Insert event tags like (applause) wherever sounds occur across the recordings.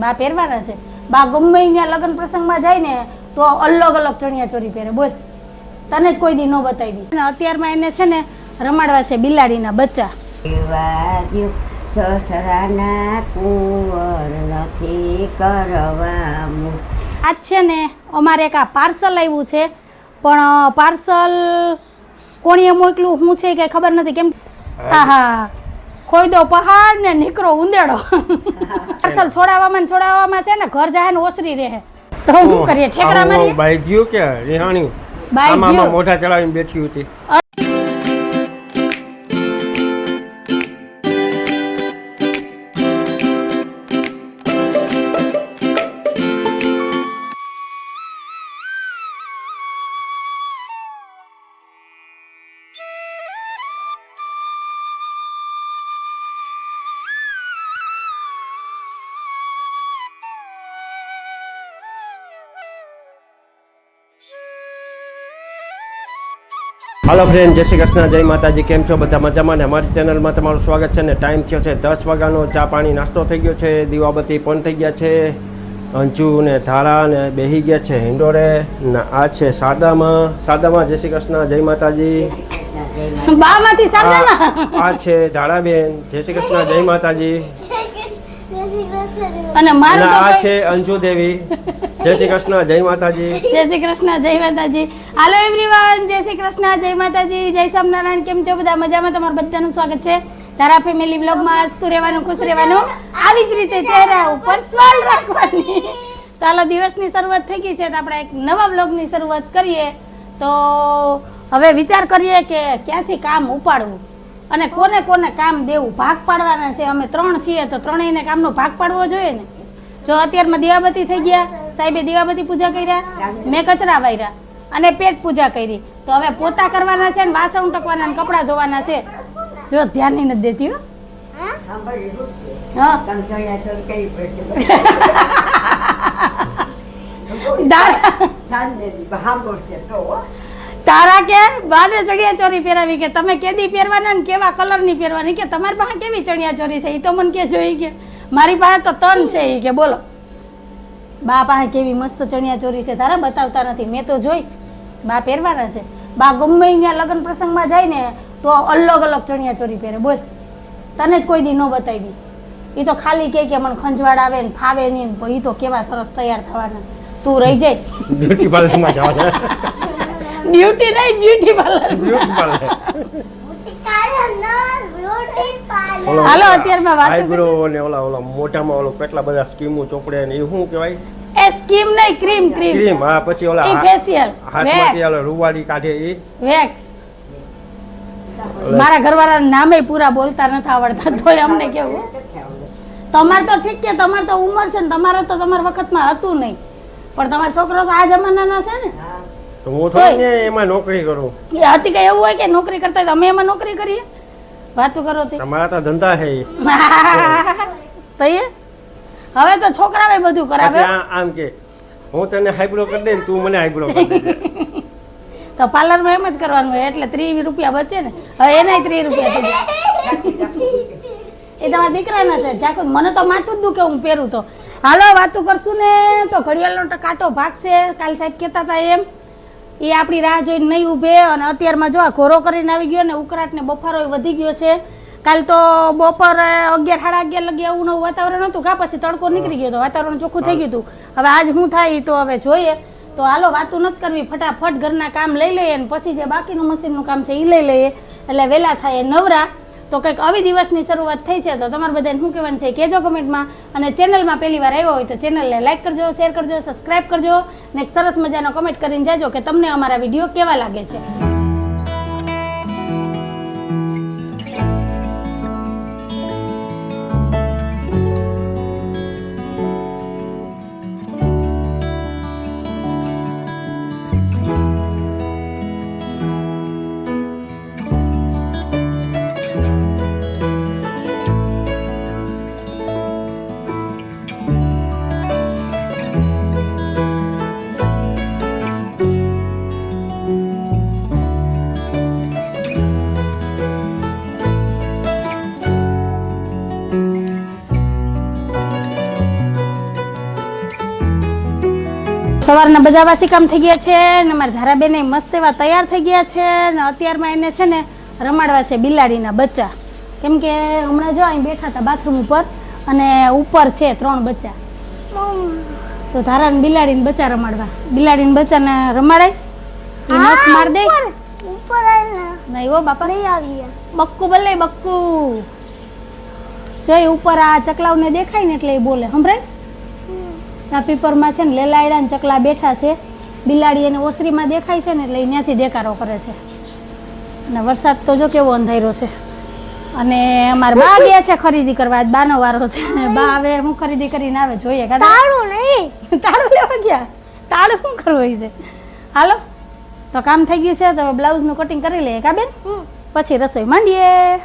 બા પહેરવાના છે. બા ગમે ત્યાં લગ્ન પ્રસંગમાં જાય ને તો અલગ અલગ ચણિયા ચોરી પહેરે. બોલ. તને જ કોઈ દી ન બતાવી અને અત્યારમાં એને છે ને રમાડવા છે બિલાડીના બચ્ચા. વાગ્યું સસરાના કુંવર નથી કરવાનું. આજ છે ને અમારે એક આ પાર્સલ આવ્યું છે. પણ પાર્સલ કોણીએ મોકલું? શું છે કે ખબર નથી. કેમ? હા હા. ખોઈ દો પહાડ ને નીકળો ઉંદેડો. પાર્સલ છોડાવવામાં ને છોડાવવામાં છે ને ઘર જાય ને ઓસરી રહે. તો હું કરીએ ઠેકડા મારી બાઈ જીઓ કે રેહાણી? બાઈ આમાં મોઢા ચડાવીને બેઠી હતી. હાલો ફ્રેન્ડ જય શ્રી કૃષ્ણ જય માતાજી કેમ છો? બધા મજામાં ને અમારી ચેનલમાં તમારું સ્વાગત છે ને ટાઈમ થયો છે દસ વાગ્યાનો ચા પાણી નાસ્તો થઈ ગયો છે દીવાબત્તી પણ થઈ ગયા છે અંજુ ને ધારા ને બેહી ગયા છે હિંડોળે ને આ છે સાદામાં સાદામાં જય શ્રી કૃષ્ણ જય માતાજી. આ છે ધારાબેન જય શ્રી કૃષ્ણ જય માતાજી. અને અને મારું આ છે અંજુ દેવી. જય શ્રી કૃષ્ણ જય માતાજી. જય શ્રી કૃષ્ણ જય માતાજી. હાલો એવરીવન જય શ્રી કૃષ્ણ જય માતાજી જય સ્વામિનારાયણ કેમ છો બધા? મજામાં તમારું બધાનું સ્વાગત છે. તારા ફેમિલી વ્લોગમાં હસતું રહેવાનું ખુશ રહેવાનું? આવી જ રીતે ચહેરા ઉપર સ્માઈલ રાખવાની. ચાલો દિવસની શરૂઆત થઈ ગઈ છે તો આપણે એક નવા વ્લોગની શરૂઆત કરીએ. તો હવે વિચાર કરીએ કે ક્યાંથી કામ ઉપાડવું? અને કોને કોને કામ દેવું? ભાગ પાડવાના છે. અમે ત્રણ છીએ તો ત્રણેયને કામનો ભાગ પાડવો જોઈએ ને? જો અત્યારમાં દીવાબત્તી થઈ ગયા સાહેબે દીવાબત્તી પૂજા કર્યા મેં કચરા વાર્યા અને પેટ પૂજા કરી. તો હવે પોતા કરવાના છે ને વાસણ ટકવાના ને કપડાં ધોવાના છે. જો ધ્યાન નથી દેતી હો. હા. (laughs) તારા કે? બારે ચણિયા ચોરી પહેરાવી કે? તમે કેદી પહેરવાના ને કેવા કલરની પહેરવાની? કે તમારી પાસે કેવી ચણિયા ચોરી છે? એ તો મને કે જોઈ કે. મારી પાસે તો તન છે એ કે, બોલો. બા પાસે કેવી મસ્ત ચણિયા ચોરી છે? તારા બતાવતા નથી. મેં તો જોઈ. બા પહેરવાના છે. બા ગમે ત્યાં લગ્ન પ્રસંગમાં જાય ને, તો અલગ અલગ ચણિયા ચોરી પહેરે. બોલ. તને જ કોઈ દી ન બતાવી. એ તો ખાલી કે કે મને ખંજવાડ આવે ને ફાવે નહીં એ તો કેવા સરસ તૈયાર થવાના. તું રહી જાય. બ્યુટી પાર્લરમાં જવાના ડ્યુટી નહીં બ્યુટી પાર્લર બ્યુટી પાર્લર હાલો અત્યારમાં વાત આઈબ્રો ને ઓલા ઓલા મોટામાં ઓલો કેટલા બધા સ્કીમો ચોપડે ને એ શું કહેવાય? એ સ્કીમ નહીં ક્રીમ ક્રીમ ક્રીમ હા પછી ઓલા ફેશિયલ હાથમાંથી ઓલા રૂવાડી કાઢે એ. વેક્સ મારા ઘરવાળાના નામે પૂરા બોલતા નથી આવડતા તોય અમને કેવું? તમારે તો ઠીક કે તમારે તો ઉંમર છે ને તમારે તો તમારા વખતમાં હતું નહીં. પણ તમારો છોકરો તો આ જમાનાના છે ને? તો હું થોડી ને એમાં નોકરી કરું. એ હતી કે એવું હોય કે નોકરી કરતા હોય તો અમે એમાં નોકરી કરીએ? વાતું કરો તે. તમારા તો ધંધા છે ઈ. તો એ (laughs) હવે તો છોકરાવે બધું કરાવે. પછી આ- આમ કે હું તને હાઈબ્રો કરી દે ને તું મને હાઈબ્રો કરી દે (laughs) તો પાર્લરમાં એમ જ કરવાનું હોય એટલે ત્રીસ રૂપિયા બચે ને. હવે એનાય ત્રીસ રૂપિયા થઈ ગયા એ તમારા દીકરાના છે. જાકો મને તો માથું જ દુખે હું પહેરું તો. હાલો વાતું કરશું ને. તો ઘડિયાળનો તો કાંટો ભાગશે. કાલ સાહેબ કહેતા હતા એમ. એ આપણી રાહ જોઈને નહીં ઊભે અને અત્યારમાં જો આ ઘોરો કરીને આવી ગયો ને ઉકળાટને બફારો વધી ગયો છે. કાલ તો બપોર અગિયાર, સાડા અગિયાર લગી આવું નવું વાતાવરણ હતું કા પછી તડકો નીકળી ગયો તો વાતાવરણ ચોખ્ખું થઈ ગયું હતું. હવે આજ શું થાય તો હવે જોઈએ. તો હાલો, વાતું નથી કરવી, ફટાફટ ઘરના કામ લઈ લઈએ ને પછી જે બાકીનું મશીનનું કામ છે એ લઈ લઈએ. એટલે વહેલા થાય નવરા. તો કંઈક આવી દિવસની શરૂઆત થઈ છે તો તમારે બધાને શું કહેવાનું છે કહેજો કમેન્ટમાં. અને ચેનલમાં પહેલી વાર આવ્યો હોય તો ચેનલને લાઈક કરજો શેર કરજો સબસ્ક્રાઈબ કરજો. ને એક સરસ મજાનો કમેન્ટ કરીને જાજો કે તમને અમારા વીડિયો કેવા લાગે છે. સવારના બધા વાસી કામ થઈ ગયા છે ને મારા ધારાબેન મસ્ત એવા તૈયાર થઈ ગયા છે ને અત્યારમાં એને છે ને રમાડવા છે બિલાડીના બચ્ચા. કેમ કે હમણાં જો અહીં બેઠા હતા બાથરૂમ ઉપર અને ઉપર છે ત્રણ બચ્ચા. તો ધારાને બિલાડીને બચ્ચા રમાડવા. બિલાડીને બચ્ચાને રમાડાય નખ માર દે. ઉપર નહીં ઓ બાપા. નહીં આવીએ. બક્કુ ભલે બક્કુ. જોઈ ઉપર આ ચકલાઓને દેખાય ને એટલે એ બોલે. સંભળાય? આ પીપરમાં છે ને લેલાયડા ને ચકલા બેઠા છે. બિલાડી એને ઓસરીમાં દેખાય છે ને એટલે ત્યાંથી દેકારો કરે છે. અને વરસાદ તો જો કેવો અંધારો છે. અને અમારે બા ગયા છે ખરીદી કરવા. આજ બાનો વારો છે. બા હવે હું ખરીદી કરીને આવે જોઈએ તાળું નહીં. તાળું લેવા ગયા? તાળું શું કરવું છે? હાલો તો કામ થઈ ગયું છે. તો બ્લાઉઝનું કટિંગ કરી લઈએ. કા બેન? પછી રસોઈ માંડીએ.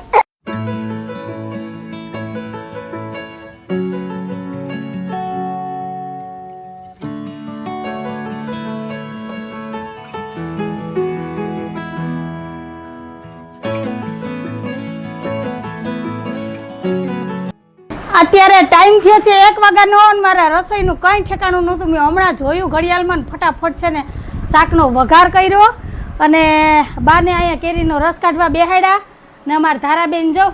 અત્યારે ટાઈમ થયો છે, એક વાગ્યાનો અને મારા રસોઈનું કંઈ ઠેકાણું નહોતું. મેં હમણાં જોયું, ઘડિયાળમાં ફટાફટ છે ને શાકનો વઘાર કર્યો અને બાને અહીંયા કેરીનો રસ કાઢવા બેહાડ્યા ને અમારા ધારાબેન જો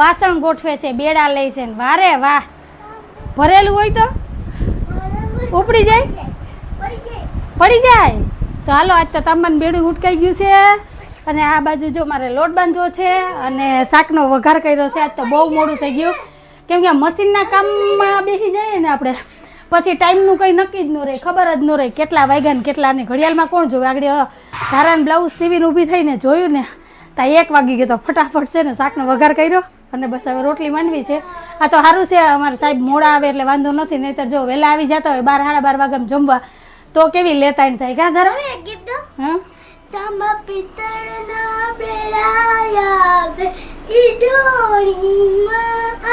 વાસણ ગોઠવે છે, બેડા લે છે ને વારે વાહ. ભરેલું હોય તો? ઉપડી જાય? પડી જાય? તો હાલો, આજ તો તમને બેડું ઉટકાઈ ગયું છે. અને આ બાજુ જો મારે લોટ બાંધવો છે અને શાકનો વઘાર કર્યો છે, આજ તો બહુ મોડું થઈ ગયું. કેમ કે મશીનના કામમાં બેસી જઈએ ને આપણે પછી ટાઈમનું કંઈ નક્કી જ ન રહે ખબર જ ન રહે કેટલા વાગ્યા ને કેટલા ને ઘડિયાળમાં કોણ જોવે? આગળ ધારાને બ્લાઉઝ સીવીને ઊભી થઈને જોયું ને ત્યાં એક વાગી ગયો તો ફટાફટ છે ને શાકનો વઘાર કર્યો અને બસ હવે રોટલી માંડવી છે. આ તો સારું છે અમારા સાહેબ મોડા આવે એટલે વાંધો નથી નહીંતર જો વહેલા આવી જતા હોય બાર સાડા બાર વાગ્યામાં જમવા તો કેવી લેતા થાય ક્યાં ધારા. હા? બેડાયા બે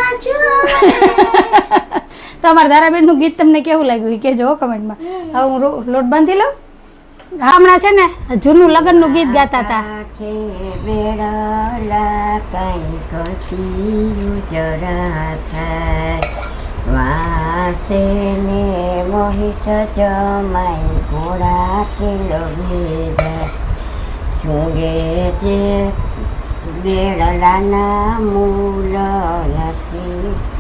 આજો. (laughs) તમારા ધારાબેનનું ગીત તમને કેવું લાગ્યું? એ કહેજો કમેન્ટમાં. હવે હું લોટ બાંધી લઉં. હમણાં છે ને જૂનું લગ્નનું ગીત ગાતા હતા. વાસે ને મોહિત જમાઈ ઘોડા કે લગી સુગે છે બેડલાના મૂલ નથી.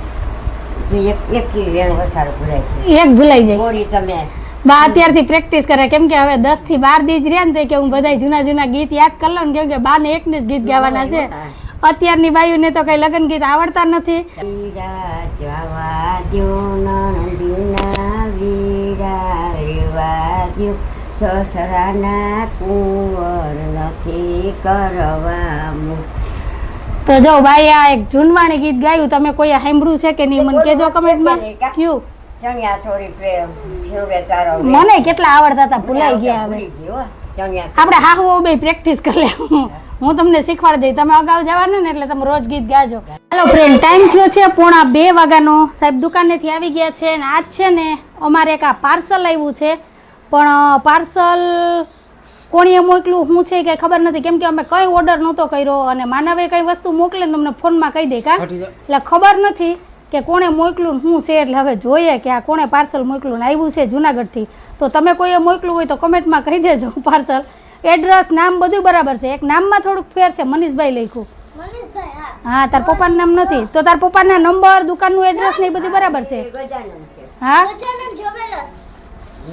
એક ભૂલાઈ જાય. તમે. બા અત્યારથી પ્રેક્ટિસ કરે. કેમ કે હવે દસથી બાર દી જ રહ્યા ને તો કે હું બધા જૂના જૂના ગીત યાદ કરી લઉં કેમ કે બા ને એકને જ ગીત ગાવાના છે. અત્યારની બાયુને તો કઈ લગ્ન ગીત આવડતા નથી. સસરાના કુંવર નથી કરવાનું. તો જો ભાઈ આ એક જૂનવાણી ગીત ગાયું. તમે કોઈ સાંભળ્યું છે કે નહીં? મને કેજો કમેન્ટમાં. કયું? ચણિયા સોરી પ્રેમ તારો મને કેટલા આવડતા હતા? ભૂલાઈ ગયા હવે. આપણે હાહુ બે પ્રેક્ટિસ કરી લે. હું તમને શીખવાડી દઈ. તમે અગાઉ જવાના ને એટલે તમે રોજ ગીત ગાજો. હાલો ફ્રેન્ડ ટાઈમ થયો છે પોણા બે વાગ્યાનો. સાહેબ દુકાનેથી આવી ગયા છે ને આજ છે ને અમારે એક આ પાર્સલ આવ્યું છે. પણ પાર્સલ કોણીએ મોકલું શું છે કે ખબર નથી કેમ કે અમે કંઈ ઓર્ડર નહોતો કર્યો અને માનવે કંઈ વસ્તુ મોકલે તમને ફોનમાં કહી દે કા? એટલે ખબર નથી કે કોણે મોકલું હું શું છે એટલે હવે જોઈએ કે આ કોણે પાર્સલ મોકલું ને આવ્યું છે જુનાગઢથી. તો તમે કોઈએ મોકલું હોય તો કમેન્ટમાં કહી દેજો (laughs) પાર્સલ એડ્રેસ નામ બધું બરાબર છે. એક નામમાં થોડુંક ફેર છે મનીષભાઈ લખ્યું. હા. હા તાર પપ્પાનું નામ નથી. તો તાર પપ્પાના નંબર દુકાનનું એડ્રેસ ને એ બધું બરાબર છે. હા?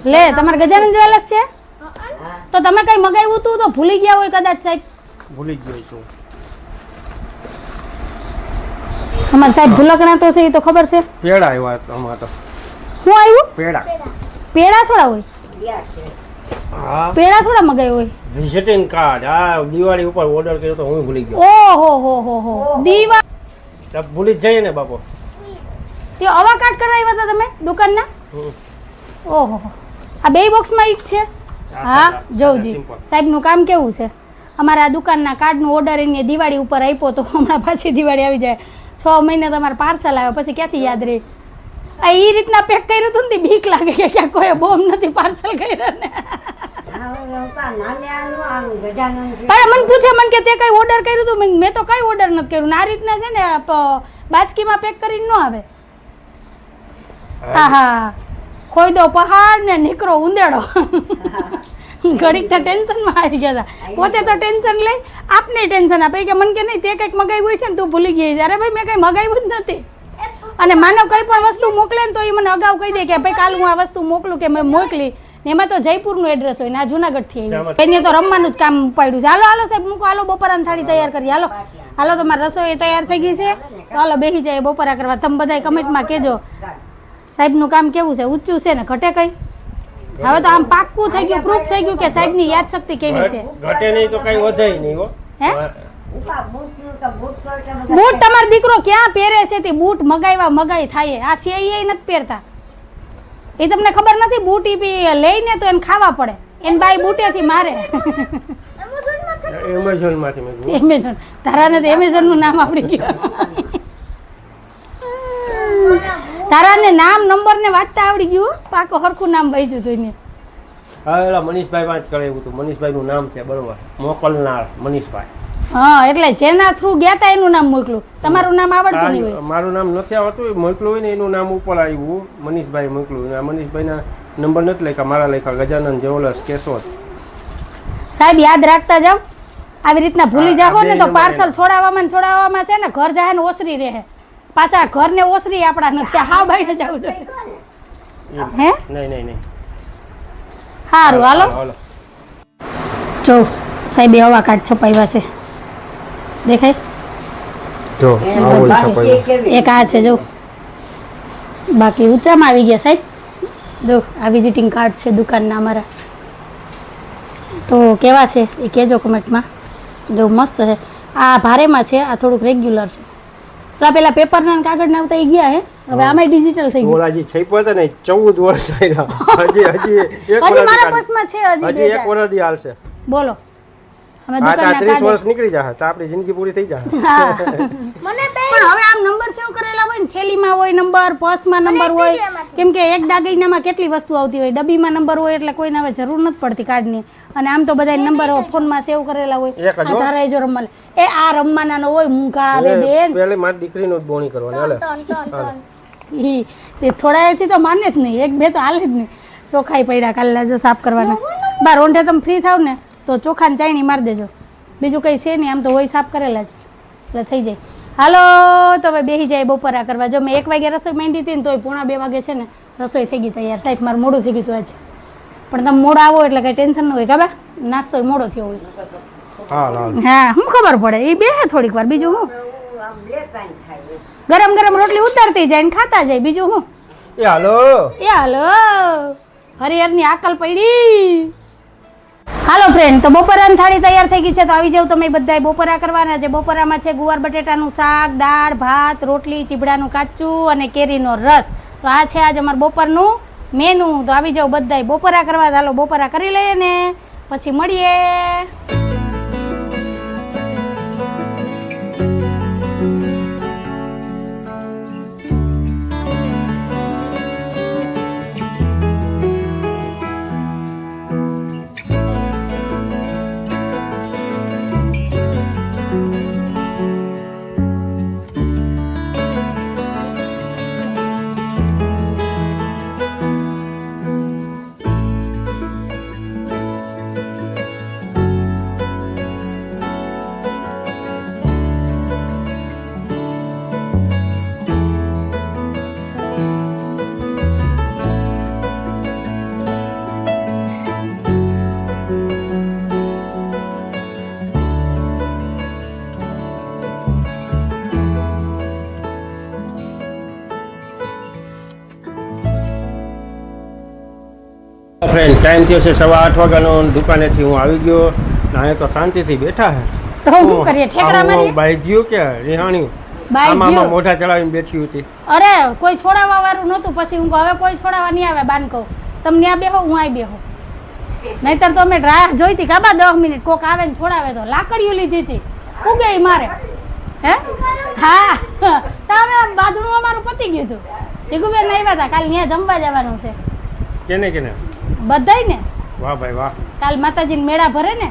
લે તમારે ગજાનંદ જ્વેલર્સ છે? હા તો તમે કઈ મગાવ્યું હતું તો ભૂલી ગયા હોય કદાચ સાહેબ? ભૂલી ગયો છું. અમાર સાહેબ ભૂલકણા તો છે એ તો ખબર છે. પેડા આવ્યા અમાર તો. શું આવ્યું? પેડા. પેડા થોડા હોય? હા. પેડા થોડા મગાવ્યું હોય? વિઝિટિંગ કાર્ડ આ દિવાળી ઉપર ઓર્ડર કર્યો તો હું ભૂલી ગયો. ઓહો હો હો હો. દિવાળી ભૂલી જ જઈએ ને બાપો. તે આવા કાર્ડ કરાવ્યા હતા તમે દુકાનના. ઓહો. આ બે બોક્સમાં એક છે. હા simple. સાહેબનું કામ કેવું છે? અમારા દુકાનના કાર્ડનો ઓર્ડર એને દિવાળી ઉપર આપ્યો તો હમણાં પાછી દિવાળી આવી જાય. છ મહિને તમારે પાર્સલ આવે પછી ક્યાંથી યાદ રહી? આ એ રીતના પેક કર્યું હતું ને બીક લાગે કે ક્યાં કોઈ બોમ્બ નથી પાર્સલ કર્યા ને. પણ મને પૂછે મને કે તે કઈ ઓર્ડર કર્યું હતું? મેં- તો કઈ ઓર્ડર નથી કર્યું. આ રીતના છે ને બાજકીમાં બાચકીમાં પેક કરીને ન આવે. હા હા. ખોઈ દો પહાડ ને નીકળો ઉંદેડો. ઘડીક તો ટેન્શનમાં આવી ગયા હતા. પોતે તો ટેન્શન લઈ આપને ટેન્શન આપે. કે મને કે નહીં તે કંઈક મગાવ્યું હોય છે ને તું ભૂલી ગઈ અરે ભાઈ મેં કંઈ મગાવ્યું જ નથી. અને માનવ કંઈ પણ વસ્તુ મોકલે ને તો એ મને અગાઉ કહી દે કે ભાઈ કાલ હું આ વસ્તુ મોકલું કે મેં મોકલી. ને એમાં તો જયપુરનું એડ્રેસ હોય ને આ જુનાગઢથી એને તો રમવાનું જ કામ પાડ્યું છે. હાલો હાલો સાહેબ મૂકો હાલો બપોરાની થાળી તૈયાર કરી. હાલો. હાલો તમારી રસોઈ તૈયાર થઈ ગઈ છે. તો હાલો બેસી જાય બપોરા કરવા. તમે બધા કમેન્ટમાં કહેજો. સાહેબનું કામ કેવું છે? ઊંચું છે ને? ઘટે કઈ? હવે તો આમ પાક્કું થઈ ગયું પ્રૂફ થઈ ગયું કે સાહેબની યાદશક્તિ કેવી છે? ઘટે નહીં તો કઈ વધે નહીં હો. હે? બૂટ તમારો દીકરો ક્યાં પહેરે છે તે બૂટ મગાવ્યા મગાઈ થાય. આ છે એ નથી પહેરતા. એ તમને ખબર નથી? બૂટ ઈ બી લઈને તો એને ખાવા પડે. એને બાઈ બૂટેથી મારે. એમેઝોનમાંથી એમેઝોન તારાને તો એમેઝોનનું નામ આપડી ગયું. (laughs) તારાને નામ નંબર ને વાંચતા આવડી ગયું. પાકો હરખું નામ બહીજું જોઈને હા એલા મનીષભાઈ વાંચ કરે એવું હતું મનીષભાઈ નું નામ છે બરોબર. મોકલનાર મનીષભાઈ. હા એટલે જેના થ્રુ ગયા તા એનું નામ મોકલું. તમારું નામ આવડતું નહીં હોય. મારું નામ નથી આવડતું મોકલું હોય ને એનું નામ ઉપર આવ્યું. મનીષભાઈ મોકલું. આ મનીષભાઈના નંબર નથી લખ્યા મારા લખ્યા ગજાનંદ જેવલસ કેશોદ. સાહેબ યાદ રાખતા જાવ આવી રીતના ભૂલી જાવ ને તો પાર્સલ છોડાવવામાં છોડાવવામાં છે ને ઘર જાય ને ઓસરી રહે. પાછા ઘરને ઓસરી આપણા નથી. હા ભાઈ જવું જોઈએ હે? નહીં નહીં નહીં. સારું હાલો. હાલો જો સાહેબ હવા કાર્ડ છપાવ્યા છે. દેખાય? જો એક આ છે જો. બાકી ઊંચામાં આવી ગયા સાહેબ. જો આ વિઝિટિંગ કાર્ડ છે દુકાનના અમારા. તો કેવા છે? એ કહેજો કમેન્ટમાં જો મસ્ત છે. આ ભારેમાં છે આ થોડુંક રેગ્યુલર છે. પેલા પેપર ના કાગળ ના આવતા એ ગયા હે? હવે આમાંય ડિજિટલ થઈ ગયું. ઓલાજી છપ્યો હતો ને ચૌદ વર્ષ આવ્યા હજી હજી એક વર્ષ મારા પાસમાં છે હજી હજી એક. વર્ષ હાલશે. બોલો. અમે આ તો આ દુકાનના વર્ષ નીકળી જાય તો આપણી જિંદગી પૂરી થઈ જાય હા. (laughs) પણ હવે આમ નંબર સેવ કરેલા હોય ને થેલીમાં હોય નંબર પર્સમાં નંબર હોય કેમ કે એક ડાગીનામાં કેટલી વસ્તુ આવતી હોય? ડબ્બીમાં નંબર હોય એટલે કોઈને હવે જરૂર નથી પડતી કાર્ડની અને આમ તો બધા નંબર ફોનમાં સેવ કરેલા હોય. આ હો. જો રમવા એ આ રમવાના નો હોય મૂંગા આવે બેન? પેલે મારી દીકરીનું જ બોણી કરવાની હાલે. તે થોડા એથી તો માને જ નહીં. એક બે તો હાલે જ નહીં. ચોખાઈ પડ્યા કાલે જો સાફ કરવાના. બાર ઓંઠે તમે ફ્રી થાવ ને તો ચોખાને ચાયણી મારી દેજો. બીજું કંઈ છે નહીં આમ તો હોય સાફ કરેલા જ. એટલે થઈ જાય. હાલો તો હવે બેસી જાય બપોરા કરવા. જો મેં એક વાગે રસોઈ માંડી હતી ને તોય પોણા બે વાગે છે ને રસોઈ થઈ ગઈ તૈયાર. સાહેબ મારું મોડું થઈ ગયું હતું આજે. પણ તમે મોડો આવો એટલે કંઈ ટેન્શન ન હોય ખબર? નાસ્તો મોડો થયો હોય. હા શું ખબર પડે? એ બેસે થોડીક વાર બીજું હું? બે ગરમ ગરમ રોટલી ઉતારતી જાય ને ખાતા જાય બીજું હું? એ હાલો. એ હાલો. હરિહરની આકલ પડી. હાલો ફ્રેન્ડ તો બપોરાની થાળી તૈયાર થઈ ગઈ છે, તો આવી જાવ તમે બધાય બપોરા કરવાના છે. બપોરામાં છે ગુવાર, બટેટાનું શાક, દાળ, ભાત, રોટલી, ચીબડાનું કાચું અને કેરીનો રસ. તો આ છે આજ અમારું બપોરનું મેનુ તો આવી જાવ બધાય બપોરા કરવા. ચાલો બપોરા કરી લઈએ ને, પછી મળીએ. ટાઈમ થયો છે સવા આઠ વાગ્યાનો દુકાનેથી હું આવી ગયો. અહીંયા તો શાંતિથી બેઠા હે. શું કરીએ? ઠેકડા મારીએ? બાઈ જ્યું કે આમાં આમાં મોઢા ચડાવીને બેઠી હતી. અરે કોઈ છોડાવવા વાળું નહોતું. પછી હું હવે કોઈ છોડાવવા નહીં આવે બાન કહું. તમને આ બેહો હું આ બેહો. નહીતર તો અમે રાહ જોઈતી કાબા દસ મિનિટ કોક આવે ને છોડાવે તો લાકડીઓ લીધી હતી. ઉગે મારે. હે? હા. (laughs) તમે આમ બાંધણું અમારું પતી ગયું હતું. જીગુબેન આવ્યા હતા કાલ ત્યાં જમવા જવાનું છે. કેને કેને? બધાય ને વાહ ભાઈ વાહ. કાલ માતાજીને મેળા ભરે ને.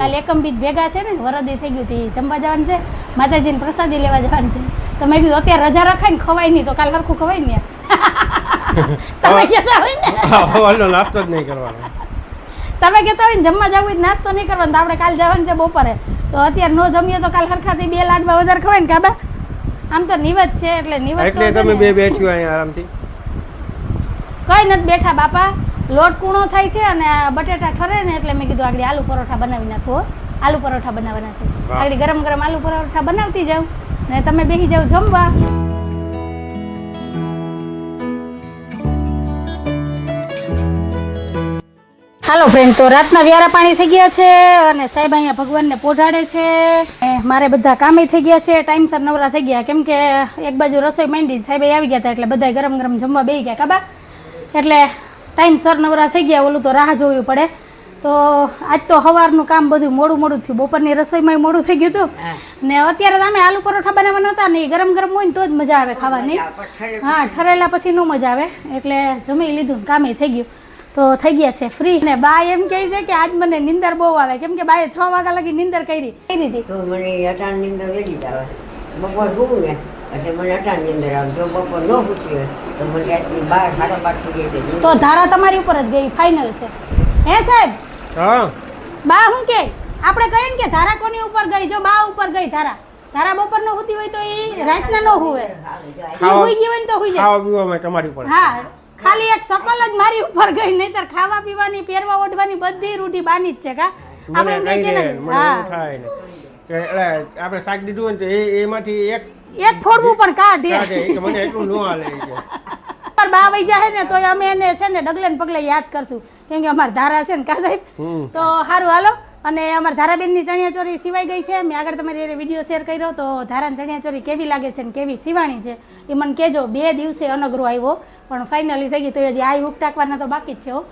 કાલ એકમ બીજ ભેગા છે ને વરદી થઈ ગયું હતી જમવા જવાનું છે. માતાજીને પ્રસાદી લેવા જવાનું છે. તો મેં કીધું અત્યારે રજા રખાય ને ખવાય નહીં તો કાલ સરખું ખવાય ને. (laughs) તમે કહેતા હોય ને? હવારનો નાસ્તો જ નહીં કરવાનો. તમે કહેતા હોય ને જમવા જવું હોય નાસ્તો નહીં કરવાનો તો આપણે કાલ જવાનું છે બપોરે. તો અત્યારે નો જમીએ તો કાલ હરખાથી બે લાડવા વધારે ખવાય ને કાબા? આમ તો નિવત છે એટલે નિવત એટલે તમે બે બેઠ્યું અહીંયા આરામથી? કઈ નથી બેઠા બાપા. લોટ કૂણો થાય છે અને આ બટેટા ઠરે ને એટલે મેં કીધું આગળ આલુ પરોઠા બનાવી નાખો આલુ પરોઠા બનાવવાના છે. આગળ ગરમ ગરમ આલુ પરોઠા બનાવતી જાઉં ને તમે બેસી જાવ જમવા. હાલો ફ્રેન્ડ તો રાતના વ્યારા પાણી થઈ ગયા છે અને સાહેબ અહીંયા ભગવાનને પોઢાડે છે. મારે બધા કામે થઈ ગયા છે. ટાઈમસર નવરા થઈ ગયા. કેમ કે એક બાજુ રસોઈ માંડી સાહેબ આવી ગયા હતા એટલે બધા ગરમ ગરમ જમવા બેસી ગયા. કાબા એટલે ટાઈમસર નવરા થઈ ગયા ઓલું તો રાહ જોવી પડે. તો આજ તો સવારનું કામ બધું મોડું મોડું થયું. બપોરની રસોઈમાં મોડું થઈ ગયું હતું. ને અત્યારે તમે આલુ પરોઠા બનાવવાના હતા ને એ ગરમ ગરમ હોય ને તો જ મજા આવે ખાવાની. હા ઠરેલા પછી ન મજા આવે. એટલે જમી લીધું કામે થઈ ગયું. તો થઈ ગયા છે ફ્રી ને બા એમ કહે છે કે આજ મને નિંદર બહુ આવે. કેમ કે બાએ છ વાગ્યા લગી નિંદર કરી. કરી દીધી મને આવે. બપોર એટલે મને અટાણની અંદર આવે જો બપોર ન ભૂતી હોય તો મને આટલી બાર સાડા બાર સુધી તો ધારા તમારી ઉપર જ ગઈ ફાઇનલ છે. હે સાહેબ? હા. બા હું કે? આપણે કહીએ ને કે ધારા કોની ઉપર ગઈ? જો બા ઉપર ગઈ ધારા. ધારા બપોર નો હોતી હોય તો એ રાતના નો હોવે. ઈ ખાવા- ગઈ હોય ને તો હુઈ જાય. ખાવા પીવામાં તમારી ઉપર. હા ખાલી એક સકલ જ મારી ઉપર ગઈ નહીતર ખાવા પીવાની પહેરવા ઓઢવાની બધી રૂટી બાની જ છે કા. આપણે કહીએ ને, હા. આપણે શાક દીધું હોય ને તો એ એમાંથી એક એક ફોડવું પણ કાઢે. મને એટલું ન હાલે પર બા વઈ જાય ને તોય અમે એને છે ને ડગલે ને પગલે યાદ કરશું. કેમ કે અમાર ધારા છે ને કા સાહેબ? તો સારું હાલો. અને અમાર ધારાબેનની ચણિયાચોરી સિવાઈ ગઈ છે. મેં આગળ તમારી વીડિયો શેર કર્યો તો ધારાની ચણિયાચોરી કેવી લાગે છે ને કેવી સિવાણી છે એ મને કહેજો. બે દિવસે અનગરો આવ્યો પણ ફાઇનલી થઈ ગઈ તો હજી આ ઉકટાકવાના તો બાકી જ છે હો.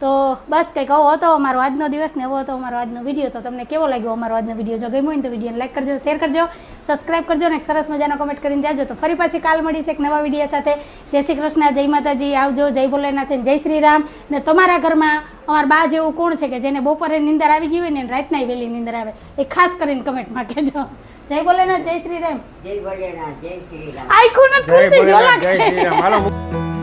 તો બસ કંઈક આવો હતો અમારો આજનો દિવસ ને એવો હતો અમારો આજનો વીડિયો તો તમને કેવો લાગ્યો અમારો આજનો વીડિયો જો ગમ્યો હોય તો વિડીયોને લાઈક કરજો શેર કરજો સબસ્ક્રાઈબ કરજો ને એક સરસ મજાનો કમેન્ટ કરીને જાજો. તો ફરી પાછી કાલ મળીશ એક નવા વીડિયો સાથે. જય શ્રી કૃષ્ણ જય માતાજી આવજો જય ભોલેનાથ જય શ્રી રામ. ને તમારા ઘરમાં અમારા બા જેવું કોણ છે કે જેને બપોરે નિંદર આવી ગઈ હોય ને રાતના વહેલી નિંદર આવે? એ ખાસ કરીને કમેન્ટમાં કહેજો. જય ભોલેનાથ જય શ્રી રામ. જય ભોલેનાથ જય શ્રી રામ. આખું નથી જય ભોલેનાથ જય શ્રી રામ. હાલો